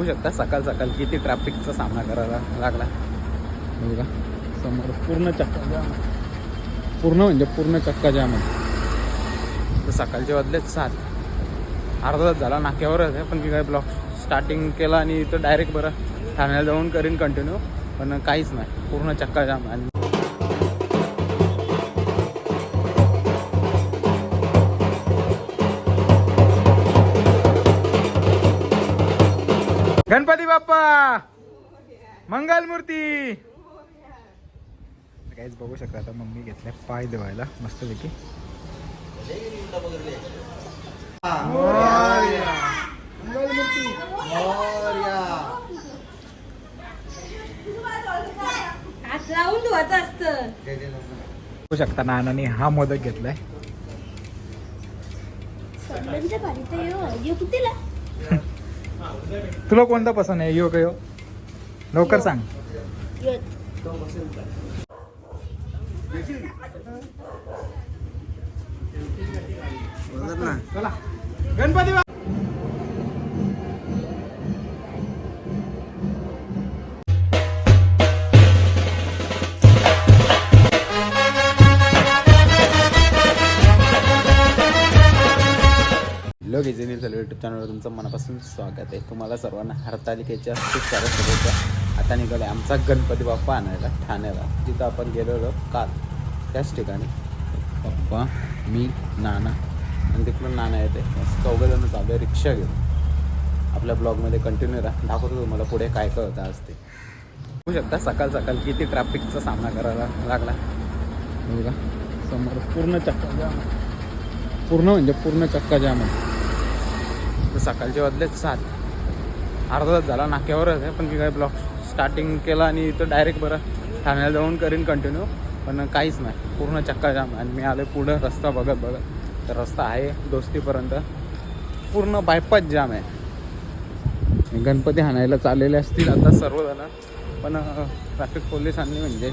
होऊ शकता सकाळ सकाळ किती ट्रॅफिकचा सामना करायला लागला. बघा समोर पूर्ण चक्का जाम. पूर्ण म्हणजे पूर्ण चक्का जाम आहे. तर सकाळचे वाजलेच सात. अर्धा तास झाला नाक्यावरच आहे पण मी काय ब्लॉक स्टार्टिंग केला आणि इथं डायरेक्ट बरं ठाण्याला जाऊन करीन कंटिन्यू पण काहीच नाही. पूर्ण चक्का जाम आणि बाप्पा. मंगल मूर्ती. काहीच बघू शकता आता मम्मी घेतल्या पाय देवायला धुवायचं असतं बघू शकता नानाने हा मोदक घेतलाय. तुला कोणता पसंत आहे? यो का यो? लवकर सांग. चला. गणपती हॅलो लोक इझिनी झालं यूट्यूब चॅनलवर तुमचं मनापासून स्वागत आहे. तुम्हाला सर्वांना हरतालिकेच्या खूप साऱ्या शुभेच्छा आता निघाले आमचा गणपती बाप्पा आणायला ठाण्याला. तिथं आपण गेलेलो काल. त्याच ठिकाणी. पप्पा मी नाना. आणि तिकडून नाना येते. चौघजणं चालू आहे रिक्षा घेऊन. आपल्या ब्लॉगमध्ये कंटिन्यू राहा. दाखवतो तुम्हाला पुढे काय काय होतं आज ते. बघू शकता सकाळ सकाळ किती ट्रॅफिकचा सामना करायला लागला. बघा. समोर पूर्ण चक्का जाम पूर्ण म्हणजे पूर्ण चक्का जाम आहे. तर सकाळचे वाजलेत सात. अर्धा तास झाला नाक्यावरच आहे पण मी काय ब्लॉक स्टार्टिंग केला आणि इथं डायरेक्ट बरं ठाण्याला जाऊन करीन कंटिन्यू पण काहीच नाही. पूर्ण चक्का जाम आणि मी आलो पुढं रस्ता बघत बघत. तर रस्ता आहे दोस्तीपर्यंत. पूर्ण बायपास जाम आहे. गणपती हाणायला चाललेले असतील आता सर्वजण पण ट्रॅफिक पोलिसांनी म्हणजे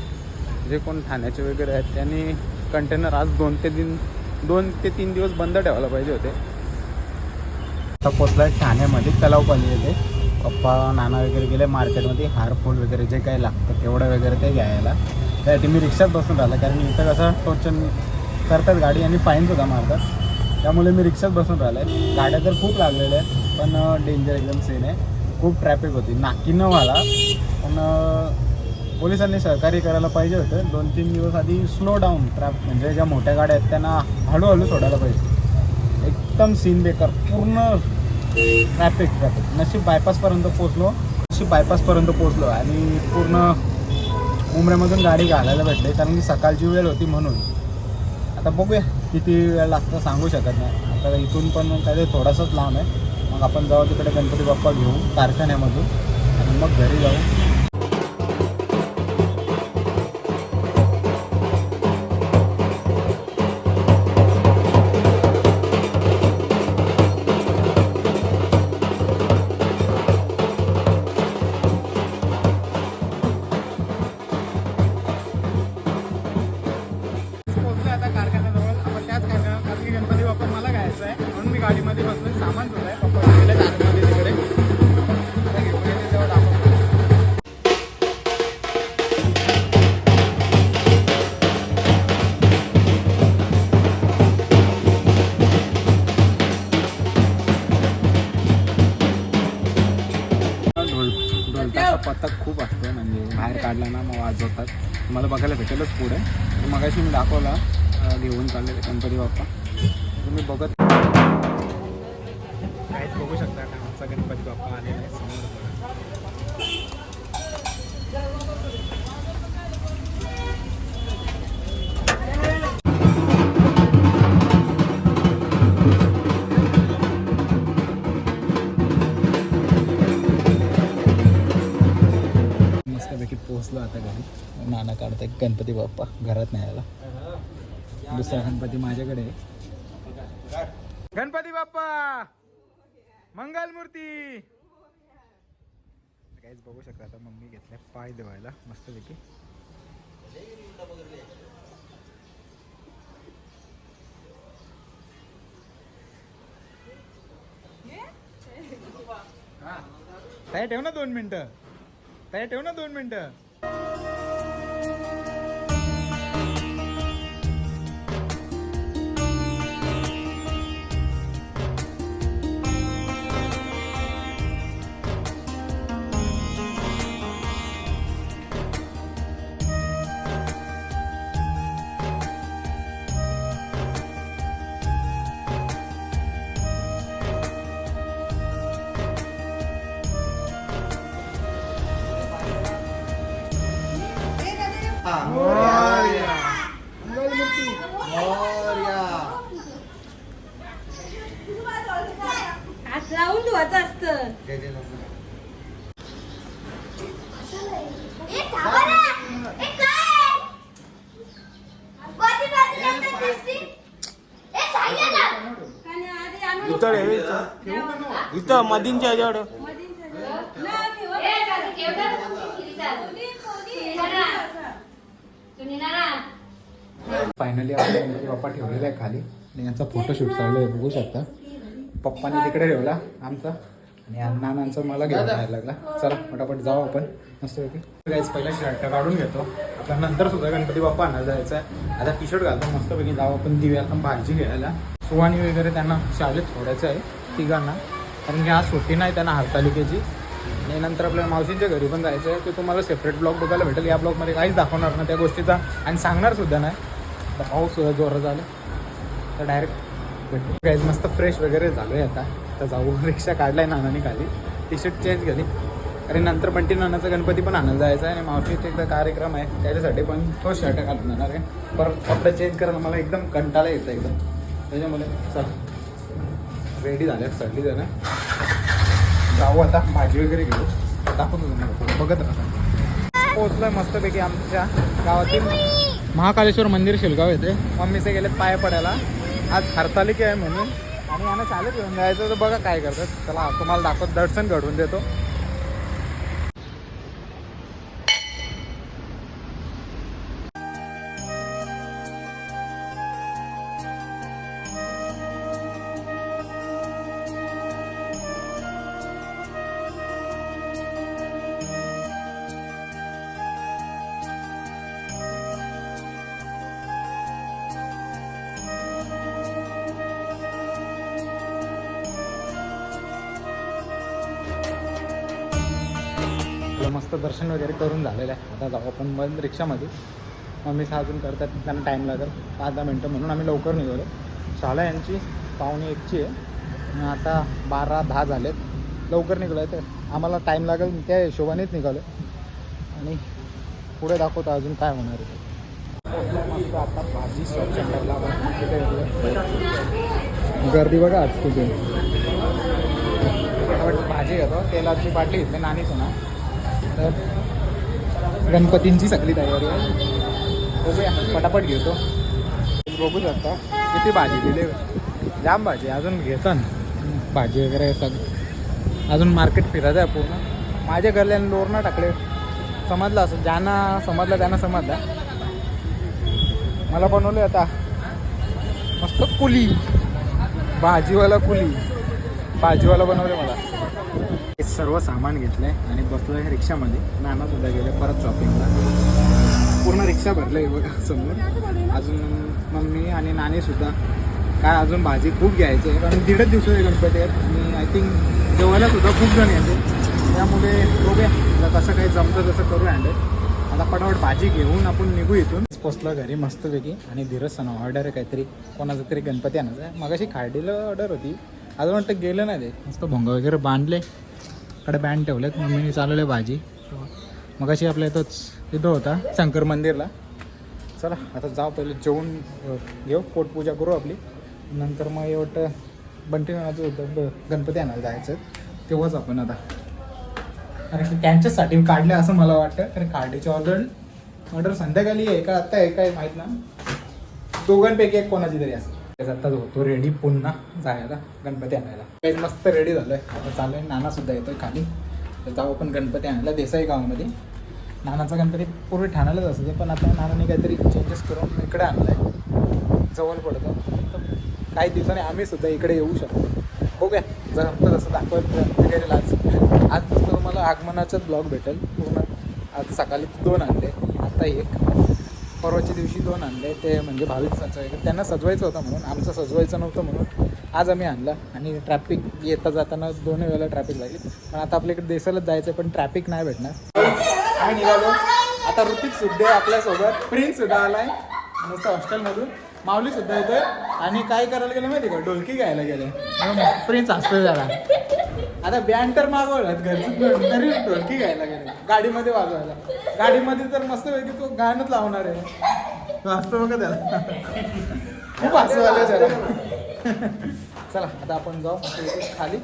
जे कोण ठाण्याचे वगैरे आहेत त्यांनी कंटेनर आज दोन ते तीन दोन ते तीन दिवस बंद ठेवायला पाहिजे होते. आता आहे ठाण्यामध्ये तलावपाली येते पप्पा नाना वगैरे गेले मार्केटमध्ये हार फूल वगैरे जे काही लागतं तेवढं वगैरे ते घ्यायला. त्यासाठी मी रिक्षात बसून राहिला कारण इथं कसं टोचन करतात गाडी आणि फाईनसुद्धा मारतात. त्यामुळे मी रिक्षात बसून राहिला आहे. गाड्या तर खूप लागलेल्या आहेत पण डेंजर एकदम सीन आहे. खूप ट्रॅफिक होती. नाकी न पण पोलिसांनी सहकार्य करायला पाहिजे होतं. दोन तीन दिवस आधी स्लो डाऊन ट्रॅफ म्हणजे ज्या मोठ्या गाड्या आहेत त्यांना हळूहळू सोडायला पाहिजे. एकदम सीन बेकार पूर्ण ट्रॅफिक ट्रॅफिक नशीब बायपासपर्यंत पोचलो नशीब बायपासपर्यंत पोचलो आणि पूर्ण उमऱ्यामधून गाडी घालायला भेटली. कारण की सकाळची वेळ होती म्हणून. आता बघूया किती वेळ लागतं सांगू शकत नाही. आता इथून पण काहीतरी थोडासाच लांब आहे. मग आपण जाऊ तिकडे गणपती बाप्पा घेऊ कारखान्यामधून. आणि मग घरी जाऊ. मगाशी मी दाखवला घेऊन चाललेले गणपती बाप्पा तुम्ही बघत काहीच बघू शकता का आमचा गणपती बाप्पा आलेला आहे. मस्तपैकी पोहोचलो आता घरी नाना काढताय गणपती बाप्पा घरात नाही आला दुसरा गणपती माझ्याकडे गणपती बाप्पा! मंगल मूर्ती! काहीच बघू शकता आता मम्मी घेतल्या पाय देवायला मस्तपैकी. काय ठेव ना दोन मिनटं. काय ठेव ना दोन मिनिटं. इथं मधींच्या ह्याच्यावर फायनली आपल्या गणपती बाप्पा ठेवलेला आहे खाली. आणि यांचा फोटोशूट चालू आहे बघू शकता. पप्पाने तिकडे ठेवला आमचा. आणि या मला घेऊन जायला लागला. चला पटापट जाऊ आपण. मस्त गाईज पहिला शर्ट काढून घेतो. आता नंतर सुद्धा गणपती बाप्पा आणायला जायचं आहे. आता टी शर्ट घालतो मस्तपैकी जाऊ आपण दिव्याला भाजी घ्यायला. सुवाणी वगैरे त्यांना शाळेत सोडायचं आहे तिघांना. कारण की आज सुट्टी नाही त्यांना हरतालिकेची. आणि नंतर आपल्या मावशींच्या घरी पण जायचं आहे. ते तुम्हाला सेपरेट ब्लॉग बघायला भेटेल. या ब्लॉगमध्ये काहीच दाखवणार ना त्या गोष्टीचा. आणि सांगणार सुद्धा नाही. तर पाऊस सुद्धा जोरात झाला. तर डायरेक्ट भेटू. गाईज मस्त फ्रेश वगैरे झालो आहे आता. तर जाऊ. रिक्षा काढलाय नानाने खाली. टी शर्ट चेंज केली. आणि नंतर बंटी नानाचा गणपती पण आणायला जायचा आहे आणि मावशीचा एकदा कार्यक्रम आहे. त्याच्यासाठी पण तो शर्ट घालून जाणार आहे. परत कपडे चेंज करायला मला एकदम कंटाळा येतं एकदम. त्याच्यामुळे चल. रेडी झाल्या सगळी जण. जाऊ आता भाजी वगैरे घेऊ. दाखवतो तुम्हाला थोडं. बघत राहा. पोहोचलोय मस्तपैकी आमच्या गावातील महाकालेश्वर मंदिर शिलगाव येते मम्मीचे गेले पाय पडायला. आज हरतालिके आहे म्हणून. आणि यांना चालत घेऊन जायचं. तर बघा काय करतात. चला तुम्हाला दाखवत दर्शन घडवून देतो. मस्त दर्शन वगैरे करून झालेलं आहे. आता जाऊ आपण मग रिक्षामध्ये. मम्मी अजून करतात त्यांना टाईम लागेल. पाच दहा मिनटं म्हणून आम्ही लवकर निघालो. शाळा यांची पाहुणे एकची आहे. आता बारा दहा झालेत. लवकर निघलो आहे तर आम्हाला टाईम लागेल त्या हिशोबानेच निघालो आणि पुढे दाखवतो अजून काय होणार आहे. आता भाजी गर्दी बघा आज तिथे भाजी घेतो तेलाची बाटली घेतली नानीच ना. तर गणपतींची सगळी तयारी आहे. बघूया पटापट घेतो. बघू शकता किती भाजी दिली. जाम भाजी अजून घेतो ना. भाजी वगैरे सग अजून मार्केट फिरायचं आहे पूर्ण. माझ्या घरल्याने लोरना टाकले. समजलं असं ज्यांना समजलं त्यांना समजलं. मला बनवलं आता. मस्त कुली. भाजीवाला कुली. भाजीवाला बनवले मला. सर्व सामान घेतलंय आणि बसलोय रिक्षामध्ये. नाना सुद्धा गेले परत शॉपिंगला पूर्ण रिक्षा भरलंय बघा समोर. अजून मम्मी आणि नानी सुद्धा. काय अजून भाजी खूप घ्यायची आहे कारण दीडच दिवस आहे गणपती आहेत. आणि आय थिंक जेवायला सुद्धा खूप जण येते. त्यामुळे बघूया कसं काही जमतं तसं करू हँडल आता पटापट भाजी घेऊन आपण निघू इथून. पोचलो घरी मस्तपैकी आणि धीरज सण ऑर्डर आहे काहीतरी. कोणाचं तरी गणपती आणायचं आहे. मग अशी खाडीला ऑर्डर होती. अजून वाटतं गेलं नाही ते. मस्त भोंगा वगैरे बांधले. कडे बँड ठेवलेत. मम्मीने चालवले भाजी. मग अशी आपल्या इथंच इथं होता शंकर मंदिरला. चला आता जाऊ पहिले जेवून घेऊ. पोटपूजा करू आपली. नंतर मग एवढं बंटी होतं गणपती आणायला जायचं तेव्हाच आपण आता कारण की त्यांच्यासाठी काढले असं मला वाटतं. कारण कार्डीची ऑर्डर ऑर्डर संध्याकाळी आहे का आत्ता आहे काय माहीत ना. दोघांपैकी एक कोणाची तरी असं आता होतो रेडी पुन्हा जायला गणपती आणायला. काही मस्त रेडी झालोय. आता चालू आहे नाना सुद्धा येतोय खाली. तर जाऊ आपण गणपती आणायला देसाई गावामध्ये. नानाचा गणपती पूर्वी ठाण्यालाच असायचे पण आता नानाने काहीतरी चेंजेस करून इकडे आणलाय. जवळ पडतं. तर काही दिवसाने आम्ही सुद्धा इकडे येऊ शकतो. बघूया जर आमचं तसं दाखवत वगैरे आज. आज तुम्हाला आगमनाचाच ब्लॉग भेटेल. पूर्ण आज सकाळी दोन आणले. आता एक. परवाच्या दिवशी दोन आणले ते म्हणजे भाविक सजवायचे त्यांना सजवायचं होतं म्हणून आमचं सजवायचं नव्हतं म्हणून आज आम्ही आणलं आणि ट्रॅफिक येता जाताना दोन्ही वेळेला ट्रॅफिक लागली. पण आता आपल्याकडे देशालाच जायचं पण ट्रॅफिक नाही भेटणार. आम्ही निघालो. आता ऋतिक सुद्धा आपल्यासोबत प्रिन्स सुद्धा आलाय. नुसतं हॉस्टेलमधून माऊली सुद्धा येतोय आणि काय करायला गेलं माहिती का? डोलकी घ्यायला गेले. प्रिन्स हॉस्टेल जरा आता बँड तर मागवलं घरची तरी ढोलकी घ्यायला गेले गाडीमध्ये वाजवायला. गाडीमध्ये तर मस्त पैकी तो गाणंच लावणार आहे. तो असतो बघा त्याला. खूप हसू आलं त्याला. चला आता आपण जाऊ. खाली.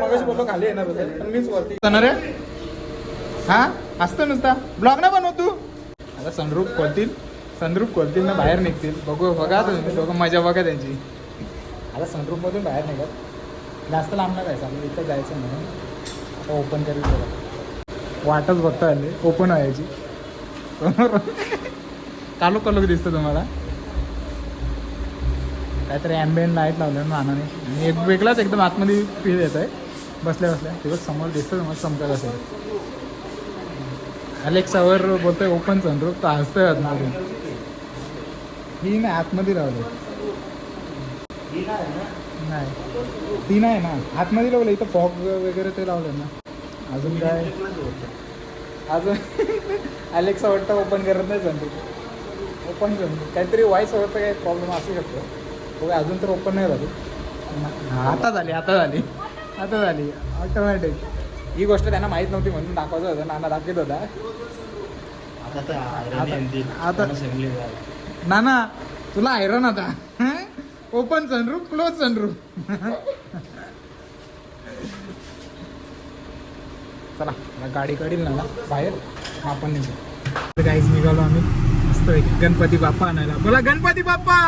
मगाशी बोललो खाली येणार होते पण मीच वरती. जाणार आहे? हा? असतं नुसता. ब्लॉग नाही बनव तू. आता सनरूप खोलतील. सनरूप खोलतील ना बाहेर निघतील. बघू बघा तुम्ही. दोघं मजा बघा त्यांची. आता सनरूपमधून बाहेर निघत जास्त लांब नाही जायचं आम्ही इथं जायचं म्हणून. ओपन करेल बघा. वाटच बघता आली ओपन व्हायची कालो कालो दिसतं तुम्हाला. काहीतरी ॲम्बियन लाइट लावलं ना नानाने आणि एक वेगळाच एकदम आतमध्ये फील येत आहे बसल्या. बसल्या तेव्हा समोर दिसतं तुम्हाला चमकत असेल. अलेक्सावर बोलतोय ओपन सनरूफ तर हसतोय आतमध्ये. ही नाही आतमध्ये लावलं नाही. ती नाही ना. आतमध्ये लावलं इथं फॉग वगैरे ते लावलं ना. अजून काय? अजून अलेक्सा वाटतं ओपन करत नाही सनरूफ ओपन सनरूफ काहीतरी व्हॉइस ओव्हरचा काही प्रॉब्लेम असू शकतो. बघा अजून तर ओपन नाही झाली. आता झाली आता झाली. आता झाली. ऑटोमॅटिक ही गोष्ट त्यांना माहीत नव्हती म्हणून दाखवायचं होतं. नाना दाखवत होता. आता नाना तुला आयरन आता. ओपन सनरूम क्लोज सनरूम चला गाडी काढील ना बाहेर. आपण निघू. काहीच निघालो आम्ही. मस्त एक गणपती बाप्पा आणायला. बोला गणपती बाप्पा!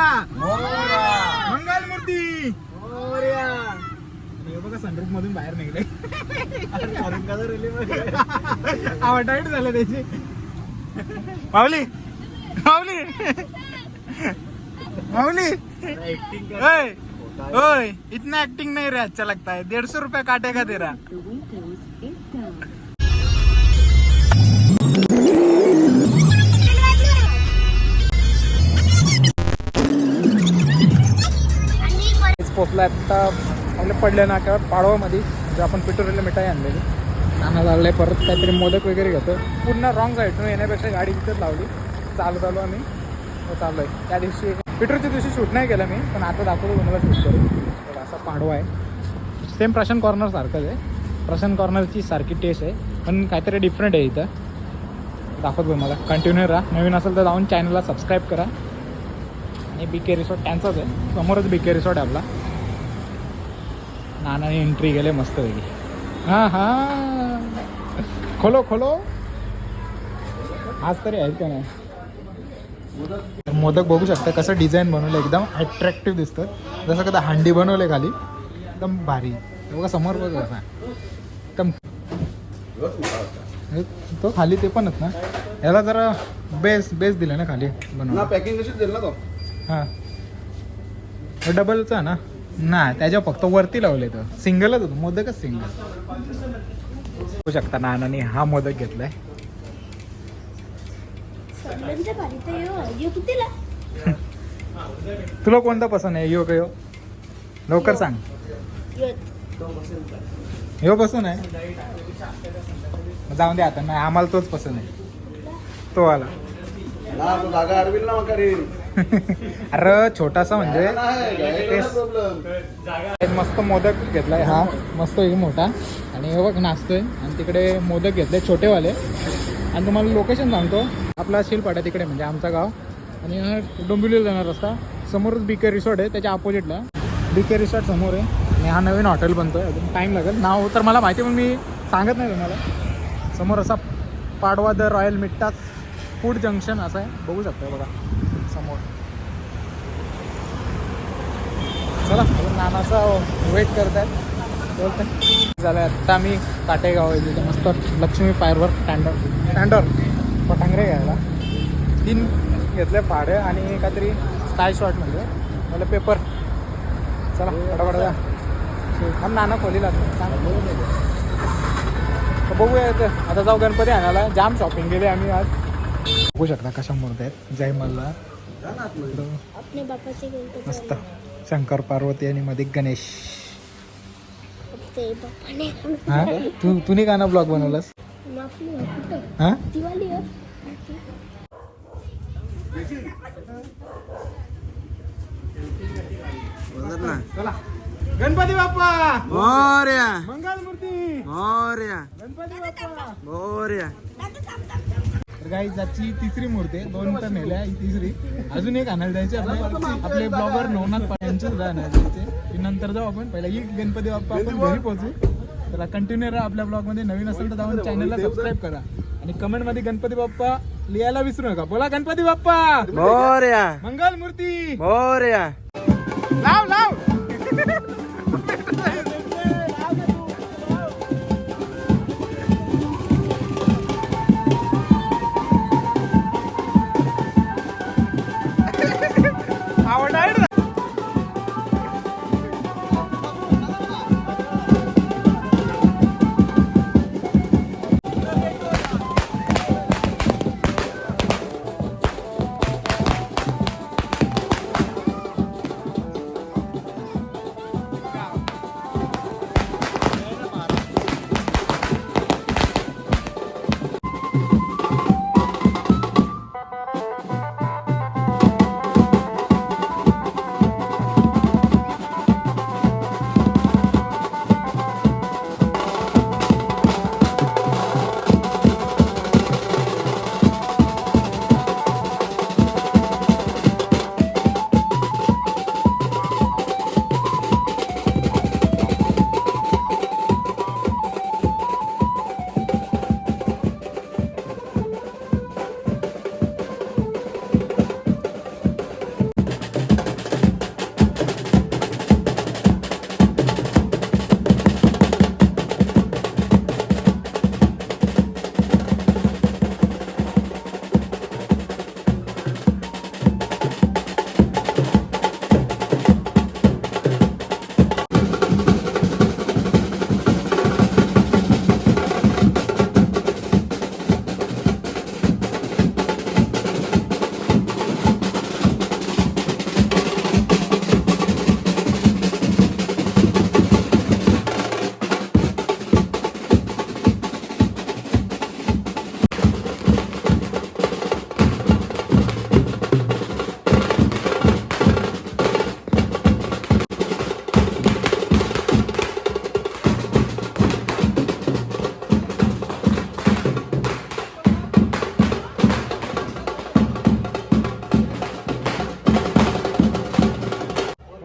मंगल मूर्ती हे बघा सनरूफ मधून बाहेर निघले. आवटाईट झालं त्याची? पावली पावली माऊली ओय ओय इतना एक्टिंग नहीं रहा अच्छा लगता है डेढ़ सौ रुपया काटेगा तेरा पोचला आता आपल्या पडल्या नाक्यावर पाडवामध्ये जे आपण पिटोरीला मिठाई आणलेली. नाना लागले परत काहीतरी मोदक वगैरे घेतो पूर्ण रॉंग साईडनं येण्यापेक्षा गाडी तिथंच लावली. चालत आलो आम्ही. हो चाललो आहे. त्या दिवशी पिटरच्या दिवशी शूट नाही केलं मी पण आता दाखवतो तुम्हाला शूट करू तर असा पाडवा आहे. सेम प्रशांत कॉर्नर सारखंच आहे. प्रशांत कॉर्नरची सारखी टेस्ट आहे पण काहीतरी डिफरंट आहे इथं. दाखवतो तुम्हाला. कंटिन्यू राहा. नवीन असेल तर जाऊन चॅनलला सबस्क्राईब करा. आणि बी के रिसॉर्ट त्यांचाच आहे. समोरच बी के रिसॉर्ट आहे आपला. नानाने एंट्री गेले मस्त वेगळी हां हां. खोलो खोलो. आज तरी आहेत का नाही? मोदक बघू शकता कसं डिझाईन बनवलं एकदम अट्रॅक्टिव्ह दिसतं. जसं कदा हंडी बनवले खाली एकदम भारी. बघा समोर बघा एकदम तो खाली ते पण आहेत ना. याला जरा बेस बेस दिलं ना खाली बनवलं पॅकिंग कशी दिलं ना तो? हां. डबलचा ना? नाही त्याच्या फक्त वरती लावले तर सिंगलच होतं मोदकच सिंगल बघू शकता नानाने हा मोदक घेतलाय सगळ्यांच्या भारी तर येऊ येऊ कितीला तुला कोणता पसंत आहे? यो का यो? लवकर सांग. ह्यो पसंत आहे? जाऊन दे आता. नाही आम्हाला तोच पसंत आहे. तो आला. अरे छोटासा म्हणजे. मस्त मोदक घेतलाय हा. मस्त एक मोठा. आणि हे बघ नाचतोय. आणि तिकडे मोदक घेतले छोटेवाले. आणि तुम्हाला लोकेशन सांगतो. आपला शिलपाटा तिकडे म्हणजे आमचा गाव. आणि हा डोंबिवलीला जाणार रस्ता. समोरच बी के रिसॉर्ट आहे त्याच्या अपोजिटला बी के रिसॉर्ट समोर आहे. आणि हा नवीन हॉटेल बनतो आहे अजून टाईम लागेल. नाव तर मला माहिती पण मी सांगत नाही तुम्हाला. समोर असा Padwa the royal Mittas food junction असं आहे. बघू शकता बघा. समोर. चला नानाचा वेट करतायत. बोलतंय. झालं आता आम्ही काटेगाव आहे तिथे मस्त लक्ष्मी फायरवर स्टँडर स्टँडर पटांगरे घ्यायला. तीन घेतले भाडे आणि काहीतरी स्काय शॉट म्हणजे मला पेपर चला फटाफट जा. आम नाना खोली लागतो सांग तर बघूया आता आता जाऊ गणपती आणायला. जाम शॉपिंग केली आम्ही आज. बघू शकता कशा मूर्ती आहेत. जय गणपती मस्त. शंकर पार्वती आणि मध्ये गणेश. ते तुम्ही ना ब्लॉग बनवलास? हा? गणपती बाप्पा! मोर्या. मंगल मूर्ती मोर्या. गणपती बाप्पा! मोर्या. तर काही जाची तिसरी मूर्ती आहे. दोन तर नेल्या ही तिसरी. अजून एक आणायला जायचे आपले आपले ब्लॉगर नवनाथ पाटील यांचे सुद्धा आणायला जायचे की नंतर जाऊ आपण. पहिला ही गणपती बाप्पा आपण घरी पोहोचू. त्याला कंटिन्यू राहा आपल्या ब्लॉगमध्ये नवीन असेल तर जाऊन चॅनलला सबस्क्राईब करा. आणि कमेंटमध्ये गणपती बाप्पा लिहायला विसरू नका. बोला गणपती बाप्पा! मोर्या. मंगल मूर्ती मोर्या. लाव लाव.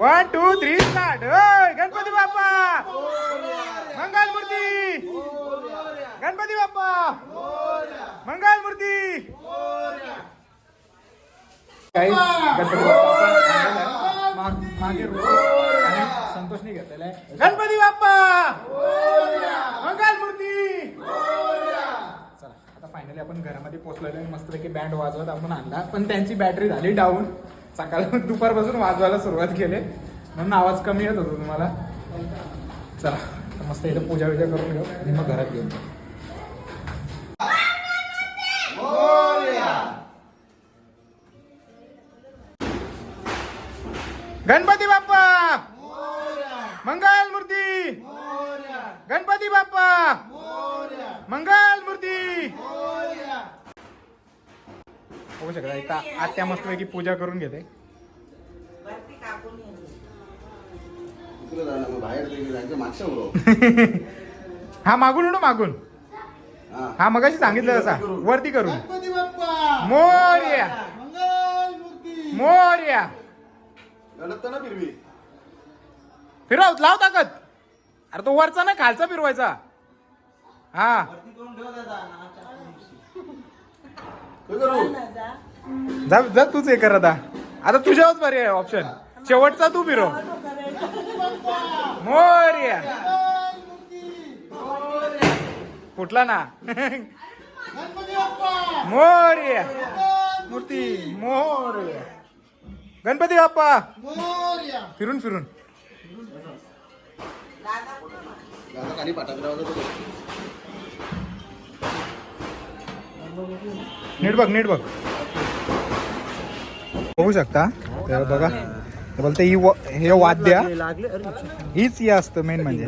One two three start Ganpati Bappa. मंगल मूर्ती. गणपती बाप्पा. मंगल मूर्ती. माग- संतोषने घेतलेला आहे. गणपती बाप्पा. मंगल मूर्ती. चला आता फायनली आपण घरामध्ये पोहोचलेलो मस्तपैकी बँड वाजवत आपण आणला. पण त्यांची बॅटरी झाली डाऊन सकाळ दुपारपासून वाजवायला सुरुवात केली. म्हणून आवाज कमी येत होतो तुम्हाला. चला मस्त इथं पूजा विजा करून घेऊ आणि मग घरात घेऊन जाऊ. गणपती बाप्पा! मंगल मूर्ती! गणपती बाप्पा! मंगल होऊ शकता इथं आत्या मस्तपैकी पूजा करून घेते. हा मागून उडू मागून. हा. मगाशी सांगितलं तसा. वरती करून. गणपती बाप्पा! मोर्या मंगल मूर्ती! मोर्या ना फिरवी. फिरव लाव ताकद. अरे तो वरचा ना खालचा फिरवायचा. हा. जा जा तूच हे कर आता. आता तुझ्यावरच बरे आहे ऑप्शन शेवटचा तू फिरव मोर्या. फुटला ना. मोर्या. मूर्ती. मोर्या. गणपती बाप्पा. फिरून फिरून. खाली नीट बघ नीट बघ. बघू शकता? तर बघा. बोलते ही हे वाद्य हीच ही असतं मेन म्हणजे.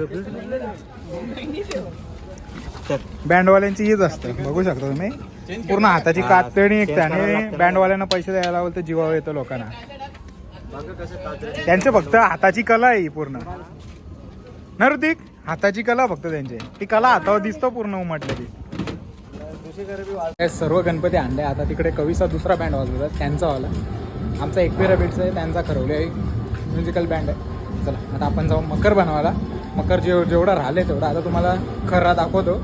बँडवाल्यांची हीच असतं. बघू शकता तुम्ही? पूर्ण हाताची कातणी निघते आणि बँडवाल्यांना पैसे द्यायला तर जीवावर येतं लोकांना. त्यांचे फक्त हाताची कला आहे ही पूर्ण. ना ऋतिक? हाताची कला फक्त त्यांची. ती कला हातावर दिसतो पूर्ण उमटलेली. सर्व गणपती आणले. आता तिकडे कवीचा दुसरा बँड वाजवतात. त्यांचा वाला. आमचा एकविरा बीटचा आहे. त्यांचा खरवले आहे. म्युझिकल बँड आहे. चला आता आपण जाऊ मकर बनवायला. मकर जेव जेवढं राहिले तेवढं. आता तुम्हाला खरा दाखवतो.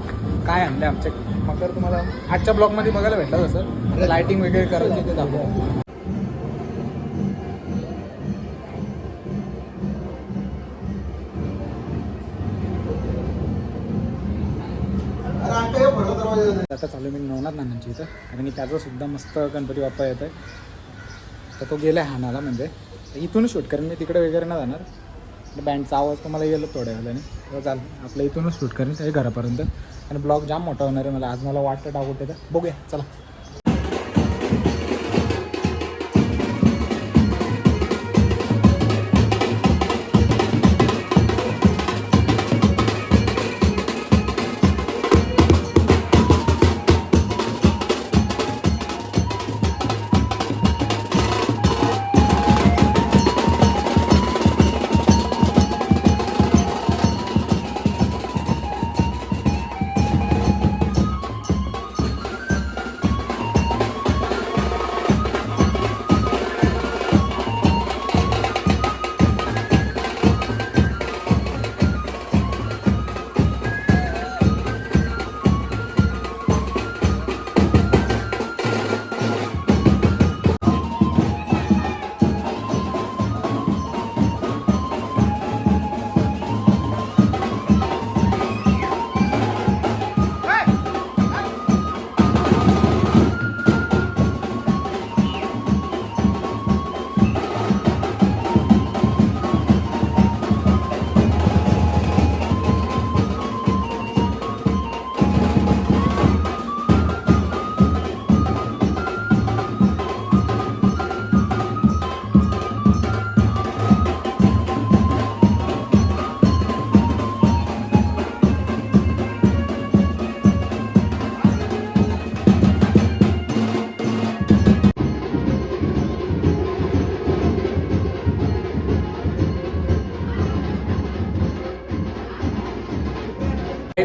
काय आणलं आमचे. मकर तुम्हाला आजच्या ब्लॉगमध्ये बघायला भेटलं तसं. लायटिंग वगैरे करायची ते दाखवतो. आता चालू मी नवनाथ नानांची इथं. कारण की त्याचा सुद्धा मस्त गणपती बाप्पा येत आहे तर तो गेला आहे हाणाला म्हणजे. तर इथूनच शूट करेन मी तिकडे वगैरे ना जाणार. बँडचा आवाज तुम्हाला गेलो थोड्या वेळाने तर चाल आपल्या इथूनच शूट करेन त्याच्या घरापर्यंत. आणि ब्लॉग जाम मोठा होणार आहे मला. आज मला वाटतं डाऊट तर बघूया चला.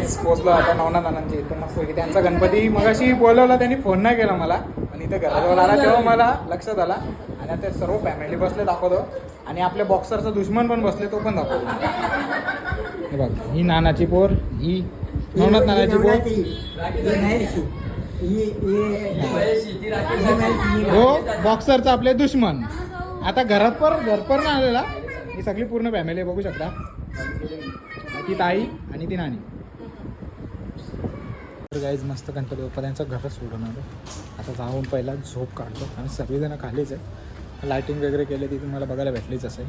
काहीच पोचलो आता नवनाथ नानांची इथं मस्त की त्यांचा गणपती मगाशी बोलवला त्यांनी फोन नाही केला मला. आणि इथं घराजवळ आला तेव्हा मला लक्षात आला. आणि आता सर्व फॅमिली बसले दाखवतो. आणि आपल्या बॉक्सरचा दुश्मन पण बसले तो पण दाखवतो. हे बघ ही नानाची पोर ही नवनाथ नानाची पोर. हो बॉक्सरचा आपले दुश्मन. आता घरात पर घर पर ना आलेला. ही सगळी पूर्ण फॅमिली बघू शकता. ती ताई आणि ती नानी. तर गाईज मस्त गणपती बाप्पा त्यांचं घरच सोडून आलो. आता जाऊन पहिला झोप काढतो आणि सगळीजणं खालीच आहे लायटिंग वगैरे केले ती तुम्हाला बघायला भेटलीच असेल.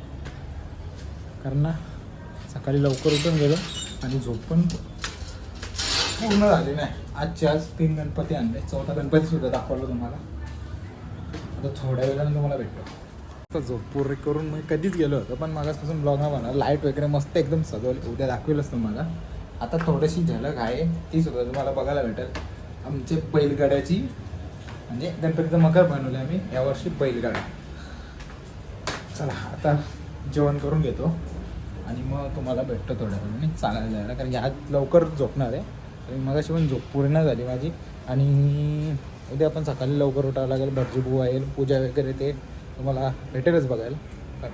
कारण ना सकाळी लवकर उठून गेलो आणि झोप पण पूर्ण झाली नाही. आजचे आज तीन गणपती आणले. चौथा गणपती सुद्धा दाखवलं तुम्हाला. आता थोड्या वेळानं तुम्हाला भेटतो. आता झोप पूर्ण करून मी कधीच गेलो होतो पण मागासपासून ब्लॉग नाही म्हणा लाइट वगैरे मस्त एकदम सजवली. उद्या दाखवेलच तुम्हाला. आता थोडीशी झलक आहे. ती सुद्धा तुम्हाला बघायला भेटेल. आमचे बैलगाड्याची म्हणजे गणपतीचं मकर बनवलं आम्ही यावर्षी बैलगाडा. चला आता जेवण करून घेतो. आणि मग तुम्हाला भेटतो थोड्या वेळाने चालायला जायला कारण की आज लवकर झोपणार आहे. आणि मग अशी पण झोप पूर्ण झाली माझी. आणि उद्या आपण सकाळी लवकर उठावं लागेल. भटजी बुवा येईल पूजा वगैरे ते तुम्हाला भेटेलच बघायला.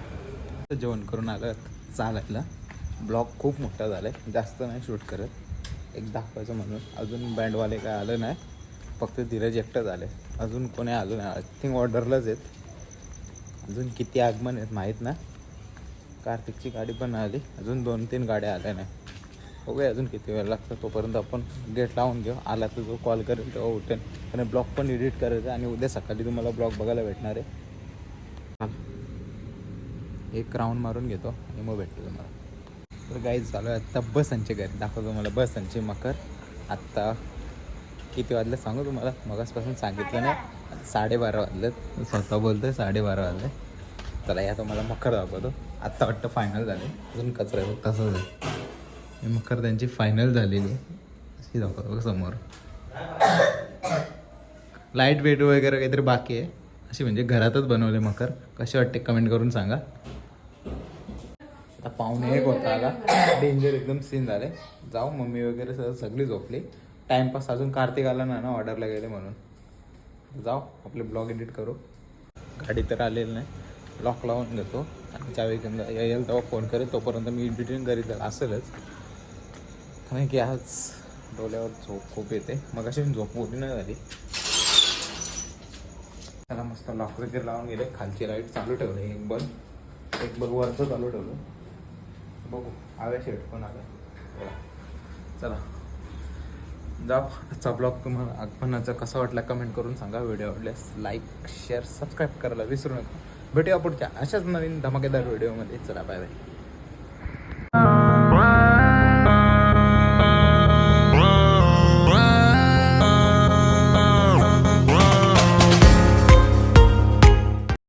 जेवण करून आलं चालायला. ब्लॉग खूप मोठा झाला आहे जास्त नाही शूट करत. एक दाखवायचं म्हणून. अजून बँडवाले काय आलं नाही. फक्त धीरज एकटं झाले अजून कोणी आलं नाही. आय थिंक ऑर्डरलाच आहेत. अजून किती आगमन आहेत माहीत ना. कार्तिकची गाडी पण आली. अजून दोन तीन गाड्या आल्या नाही. बघूया अजून किती वेळ लागतो. तोपर्यंत आपण गेट लावून घेऊ. आला तर जो कॉल करेल तेव्हा उठेल. आणि ब्लॉग पण एडिट करायचा आणि उद्या सकाळी तुम्हाला ब्लॉग बघायला भेटणार आहे. एक राऊंड मारून घेतो आणि मग भेटतो तुम्हाला. तर गाईज चालू आहे आत्ता बसांचे घरी. दाखवतो मला बसांचे मकर. आत्ता किती वाजले सांगू तुम्हाला? मगासपासून सांगितलं नाही. साडेबारा वाजले स्वतः बोलतोय साडेबारा वाजले. चला या तुम्हाला मकर दाखवतो. आत्ता वाटतं फायनल झाले. अजून कचरा आहे तसंच आहे. मकर त्यांची फायनल झालेली अशी दाखवतो बघ समोर. लाइट वेट वगैरे काहीतरी बाकी आहे. अशी म्हणजे घरातच बनवले मकर. कसे वाटते कमेंट करून सांगा. आता पाहुणे एक होता आला डेंजर एकदम सीन झाले. जाऊ मम्मी वगैरे सगळं सगळी झोपली. टाइमपास अजून कार्तिक आला ना ना ऑर्डरला गेले म्हणून. जाऊ आपले ब्लॉग एडिट करू. गाडी तर आलेली नाही. लॉक लावून घेतो. आणि ज्यावेळी समजा येईल तेव्हा फोन करेल. तोपर्यंत मी एडिटिंग करीत असेलच. कारण की आज डोल्यावर झोप खूप येते. मग अशी झोप मोठी नाही झाली. त्याला मस्त लॉक वगैरे लावून गेले. खालची लाइट चालू ठेवली. एक बल्ब. एक बल्ब वरचं चालू ठेवलं. बघू. आव्या शेट पण आला? चला. जा आजचा ब्लॉग तुम्हाला आगमनाचा कसा वाटला कमेंट करून सांगा. व्हिडिओ आवडल्यास लाईक शेअर सबस्क्राईब करायला विसरू नका. भेटूया पुढच्या अशाच नवीन धमाकेदार व्हिडिओमध्ये. चला बाय बाय